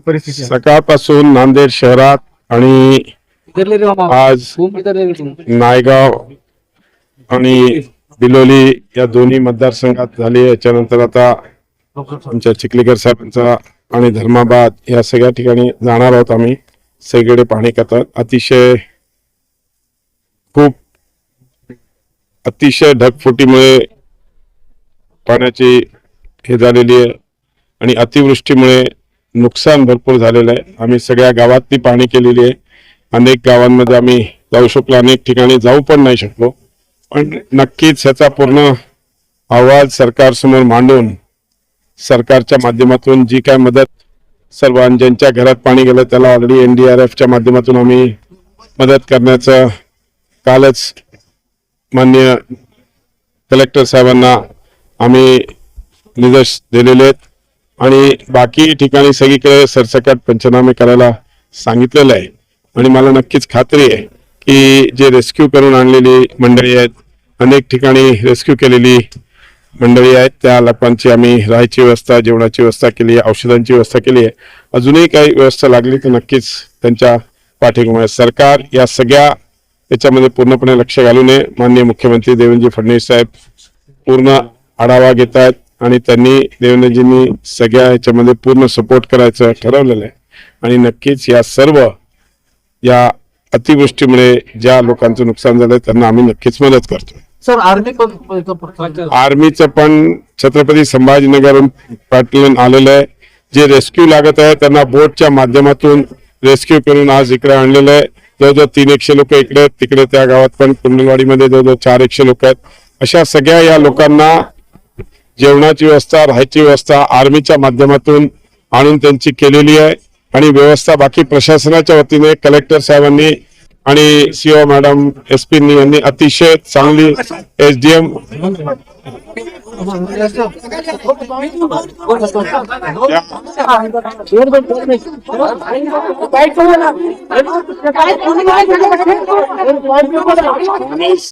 परिस्थिती आहे? सकाळपासून नांदेड शहरात आणि इधरले रे मामा. आज खूप रे नायगाव आणि बिलोली या दोन्ही मतदारसंघात झाली. याच्यानंतर आता आमच्या चिखलीकर साहेबांचा आणि धर्माबाद या सगळ्या ठिकाणी जाणार आहोत आम्ही. सगळीकडे पाहणी करतात. अतिशय खूप अतिशय ढगफुटीमुळे पाण्याची हे झालेली आहे आणि अतिवृष्टीमुळे नुकसान भरपूर झालेलं आहे. आम्ही सगळ्या गावातनी पाहणी केलेली आहे. अनेक गावांमध्ये आम्ही जाऊ शकलो अनेक ठिकाणी जाऊ पण नाही शकलो. पण नक्कीच ह्याचा पूर्ण अहवाल सरकारसमोर मांडून सरकारच्या माध्यमातून जी काय मदत सर्व ज्यांच्या घरात पाणी गेलं त्याला ऑलरेडी एनडीआरएफच्या माध्यमातून आम्ही मदत करण्याचं कालच माननीय कलेक्टर साहेबांना आम्ही निर्देश दिलेले आहेत. आणि बाकी ठिकाणी सगळीकडे सरसकट पंचनामे करायला सांगितलेलं आहे. आणि मला नक्कीच खात्री आहे की जे रेस्क्यू करून आणलेली मंडळी आहेत अनेक ठिकाणी रेस्क्यू केलेली मंडळी आहेत त्या लोकांची आम्ही राहायची व्यवस्था जेवणाची व्यवस्था केली आहे औषधांची व्यवस्था केली आहे. अजूनही काही व्यवस्था लागली तर नक्कीच त्यांच्या पाठीमागे सरकार या सगळ्या याच्यामध्ये पूर्णपणे लक्ष घालून नये. माननीय मुख्यमंत्री देवेंद्र फडणवीस साहेब पूर्ण आढावा घेत आहेत. आणि त्यांनी देवेंद्रजींनी सगळ्या ह्याच्यामध्ये पूर्ण सपोर्ट करायचं ठरवलेलं आहे. आणि नक्कीच या सर्व या अतिवृष्टीमुळे ज्या लोकांचं नुकसान झालंय त्यांना आम्ही नक्कीच मदत करतो सर आर्मी आर्मीचं पण छत्रपती संभाजीनगर पाटील आलेलं आहे. जे रेस्क्यू लागत आहे त्यांना बोटच्या माध्यमातून रेस्क्यू करून आज इकडे आणलेलं आहे. जवळजवळ तीन एकशे लोक इकडे तिकडे त्या गावात पण कुंडलवाडीमध्ये जवळजवळ चार एकशे लोक आहेत. अशा सगळ्या या लोकांना जेवणाची व्यवस्था राहायची व्यवस्था आर्मीच्या माध्यमातून आणून त्यांची केलेली आहे. आणि व्यवस्था बाकी प्रशासनाच्या वतीने कलेक्टर साहेबांनी आणि सीओ मॅडम एस पी यांनी अतिशय चांगली एसडीएम